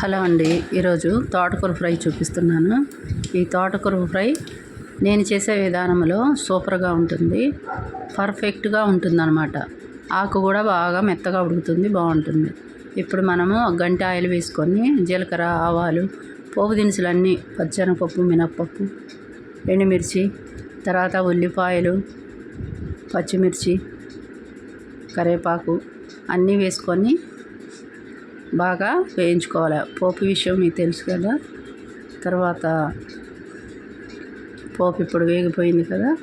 Hello అండి. ఈరోజు తోటకూర ఫ్రై చూపిస్తున్నాను. ఈ తోటకూర ఫ్రై నేను చేసే విధానంలో సూపర్గా ఉంటుంది. పర్ఫెక్ట్గా ఉంటుంది అనమాట ఆకు కూడా బాగా మెత్తగా ఉడుకుతుంది బాగుంటుంది. ఇప్పుడు మనము ఒక గంట ఆయిల్ వేసుకొని జీలకర్ర ఆవాలు పోపు దినుసులు అన్నీ పచ్చెనగపప్పు మినప్పప్పు ఎండుమిర్చి తర్వాత ఉల్లిపాయలు పచ్చిమిర్చి కరివేపాకు అన్నీ వేసుకొని బాగా వేయించుకోవాలి. పోపు విషయం మీకు తెలుసు కదా. తర్వాత పోపు ఇప్పుడు వేగిపోయింది కదా.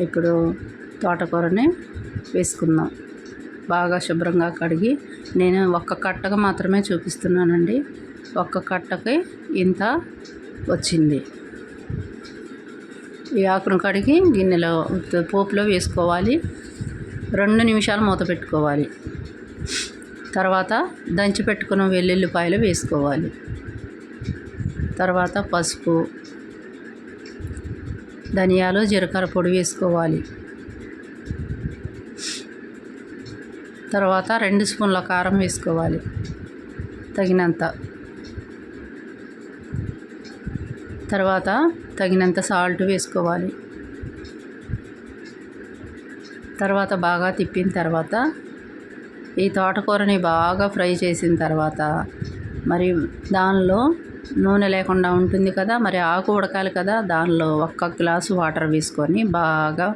ఇప్పుడు తోటకూరని వేసుకుందాం. బాగా శుభ్రంగా కడిగి నేను ఒక్క కట్టగా మాత్రమే చూపిస్తున్నానండి. ఒక్క కట్టకి ఇంత వచ్చింది. ఈ ఆకును కడిగి గిన్నెలో పోపులో వేసుకోవాలి. రెండు నిమిషాలు మూత పెట్టుకోవాలి. తర్వాత దంచి పెట్టుకున్న వెల్లుల్లిపాయలు వేసుకోవాలి. తర్వాత పసుపు ధనియాలు జీలకర్ర పొడి వేసుకోవాలి. తర్వాత రెండు స్పూన్ల కారం వేసుకోవాలి. తగినంత. తర్వాత తగినంత సాల్ట్ వేసుకోవాలి. తర్వాత బాగా తిప్పిన తర్వాత ఈ తోటకూరని బాగా ఫ్రై చేసిన తర్వాత మరి దానిలో నూనె లేకుండా ఉంటుంది కదా మరి ఆకు ఉడకాలి కదా దానిలో ఒక్క గ్లాసు వాటర్ వేసుకొని బాగా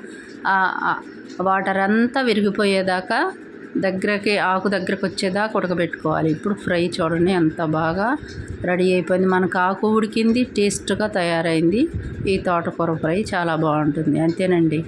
వాటర్ అంతా విరిగిపోయేదాకా దగ్గరకి ఆకు దగ్గరకు వచ్చేదాకా ఉడకబెట్టుకోవాలి. ఇప్పుడు ఫ్రై చూడండి ఎంత బాగా రెడీ అయిపోయింది. మనకు ఆకు ఉడికింది టేస్ట్గా తయారైంది. ఈ తోటకూర ఫ్రై చాలా బాగుంటుంది. అంతేనండి.